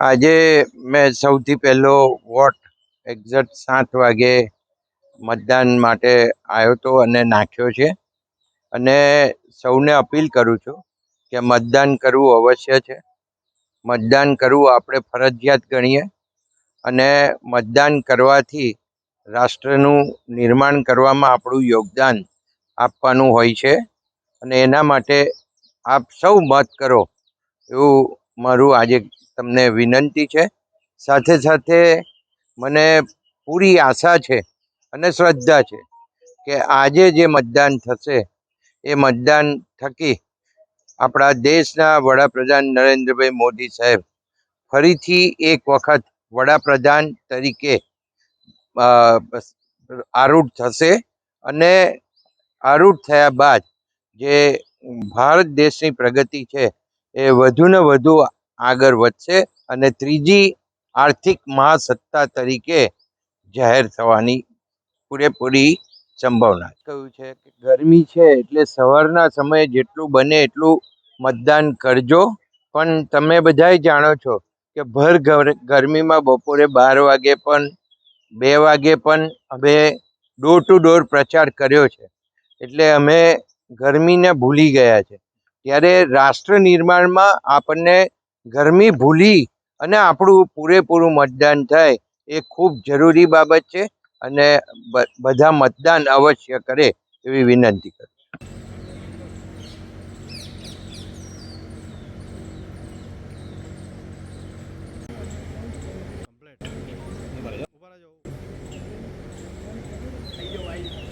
આજે મેં સૌથી પહેલો વોટ એક્ઝેક્ટ સાત વાગે મતદાન માટે આવ્યો હતો અને નાખ્યો છે. અને સૌને અપીલ કરું છું કે મતદાન કરવું અવશ્ય છે. મતદાન કરવું આપણે ફરજિયાત ગણીએ અને મતદાન કરવાથી રાષ્ટ્રનું નિર્માણ કરવામાં આપણું યોગદાન આપવાનું હોય છે. અને એના માટે આપ સૌ મત કરો એવું મારું આજે તમને વિનંતી છે. સાથે સાથે મને પૂરી આશા છે અને શ્રદ્ધા છે કે આજે જે મતદાન થશે, એ મતદાન થકી આપણા દેશના વડાપ્રધાન નરેન્દ્રભાઈ મોદી સાહેબ ફરીથી એક વખત વડાપ્રધાન તરીકે આરૂઢ થશે અને આરૂઢ થયા બાદ જે ભારત દેશની પ્રગતિ છે, એ વધુને વધુ આગળ વધશે અને ત્રીજી આર્થિક મહાસત્તા તરીકે જાહેર થવાની પૂરેપૂરી સંભાવના. કહ્યું છે કે ગરમી છે એટલે સવારના સમયે જેટલું બને એટલું મતદાન કરજો. પણ તમે બધાય જાણો છો કે ભર ગર- ગરમીમાં બપોરે બાર વાગે પણ, બે વાગે પણ અમે ડોર ટુ ડોર પ્રચાર કર્યો છે. એટલે અમે ગરમીને ભૂલી ગયા છે. ત્યારે રાષ્ટ્ર નિર્માણમાં આપણને ગરમી ભૂલી અને આપણું પૂરેપૂરું મતદાન થાય એ ખૂબ જરૂરી બાબત છે અને બધા મતદાન અવશ્ય કરે એવી વિનંતી કરું થઈ ગયો